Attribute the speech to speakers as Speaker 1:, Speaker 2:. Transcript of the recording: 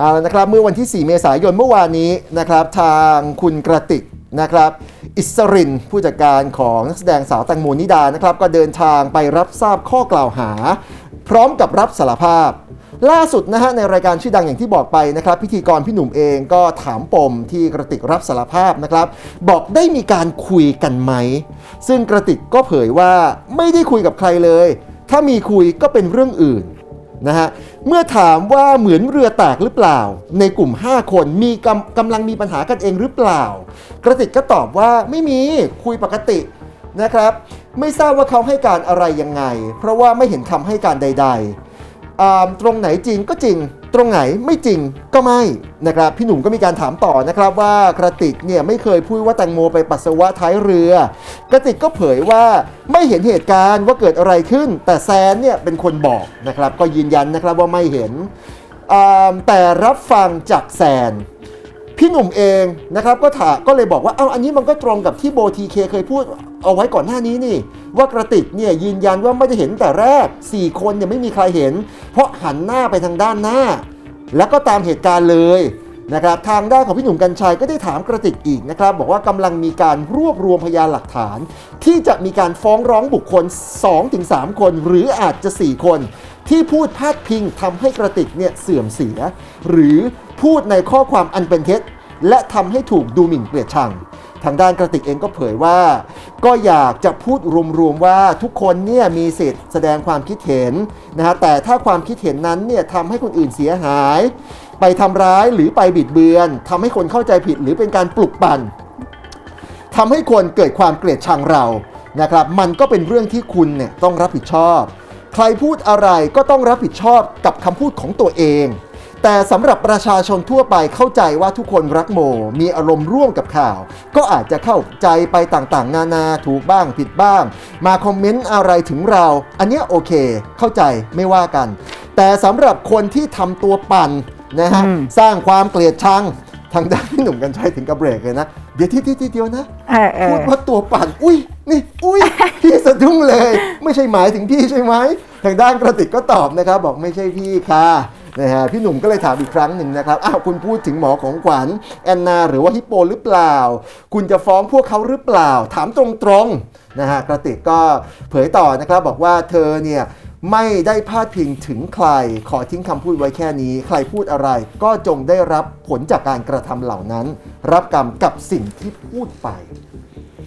Speaker 1: เอาละนะครับเมื่อวันที่ 4 เมษายนเมื่อวานนี้นะครับทางคุณกระติกนะครับอิสรินผู้จัดการของนักแสดงสาวแตงโมนิดานะครับก็เดินทางไปรับทราบข้อกล่าวหา พร้อมกับรับสารภาพ ล่าสุดนะฮะในรายการชื่อดังอย่างที่บอกไปนะครับ พิธีกรพี่หนุ่มเองก็ถามปมที่กระติกรับสารภาพนะครับ บอกได้มีการคุยกันไหม ซึ่งกระติกก็เผยว่าไม่ได้คุยกับใครเลย ถ้ามีคุยก็เป็นเรื่องอื่น นะฮะ เมื่อถามว่าเหมือนเรือแตกหรือเปล่า ในกลุ่ม 5 คนมีกำกำลังมีปัญหากันเองหรือเปล่า กระติกก็ตอบว่าไม่มีคุยปกตินะครับ ไม่ทราบว่าเขาให้การอะไรยังไง เพราะว่าไม่เห็นคำให้การใด ๆ ตรงไหนจริงก็จริง ตรงไหนไม่จริงก็ไม่นะครับพี่หนุ่มก็มีการถามต่อนะครับว่ากระติกเนี่ยไม่เคยพูดว่าแตงโมไปปัสสาวะท้ายเรือ กระติกก็เผยว่าไม่เห็นเหตุการณ์ว่าเกิดอะไรขึ้น แต่แซนเนี่ยเป็นคนบอกนะครับก็ยืนยันนะครับว่าไม่เห็นแต่รับฟังจากแซนพี่หนุ่มเองนะครับก็ถาก็เลยบอกว่าเอาอันนี้มันก็ตรงกับที่โบทีเคเคยพูดเอาไว้ก่อนหน้านี้นี่ ว่ากระติกเนี่ยยืนยันว่าไม่ได้เห็นแต่แรก 4 คนเนี่ยไม่มีใครเห็น เพราะหันหน้าไปทางด้านหน้า แล้วก็ตามเหตุการณ์เลยนะครับทางด้านของพี่หนุ่มกัญชัยก็ได้ถามกระติกอีกนะครับ บอกว่ากำลังมีการรวบรวมพยานหลักฐาน ที่จะมีการฟ้องร้องบุคคล 2-3 คน หรืออาจจะ 4 คน ที่พูดพาดพิงทำให้กระติกเนี่ยเสื่อมเสีย หรือพูดในข้อความอันเป็นเท็จ และทำให้ถูกดูหมิ่นเกลียดชัง ทางด้านกระติกเองก็เผยว่า ก็อยากจะพูดรวมๆว่าทุกคนเนี่ยมีสิทธิ์แสดงความคิดเห็นนะฮะแต่ถ้าความคิดเห็นนั้นเนี่ยทำให้คนอื่นเสียหาย ไปทำร้ายหรือไปบิดเบือนทำให้คนเข้าใจผิดหรือเป็นการปลุกปั่นทำให้คนเกิดความเกลียดชังเรานะครับมันก็เป็นเรื่องที่คุณเนี่ยต้องรับผิดชอบ ใครพูดอะไรก็ต้องรับผิดชอบกับคำพูดของตัวเอง แต่สำหรับประชาชนทั่วไปเข้าใจว่าทุกคนรักโม มีอารมณ์ร่วมกับข่าว ก็อาจจะเข้าใจไปต่างๆ นานาถูกบ้างผิดบ้าง มาคอมเมนต์อะไรถึงเรา อันเนี้ยโอเค เข้าใจไม่ว่ากัน แต่สำหรับคนที่ทำตัวปั่นนะฮะ
Speaker 2: อืม
Speaker 1: สร้างความเกลียดชัง ทางด้านพี่หนุ่มกันชัยถึงกับเบรกเลยนะ เดี๋ยวที่ที่เดียวนะ
Speaker 2: เออเอ
Speaker 1: พู
Speaker 2: อ
Speaker 1: ดว่าตัวปั่น อุ้ย นี่ อุ้ย พี่สะดุ้งเลย ไม่ใช่หมายถึงพี่ใช่ไหม ทางด้านกระติกก็ตอบนะครับ บอกไม่ใช่พี่ค่ะ นะฮะพี่หนุ่มก็เลยถามอีกครั้งหนึ่งนะครับอ้าวคุณพูดถึงหมอของขวัญแอนนาหรือว่าฮิปโปหรือเปล่า คุณจะฟ้องพวกเขาหรือเปล่า ถามตรงๆนะฮะกระติกก็เผยต่อนะครับบอกว่าเธอเนี่ยไม่ได้พาดพิงถึงใคร ขอทิ้งคำพูดไว้แค่นี้ ใครพูดอะไร ก็จงได้รับผลจากการกระทำเหล่านั้น รับกรรมกับสิ่งที่พูดไป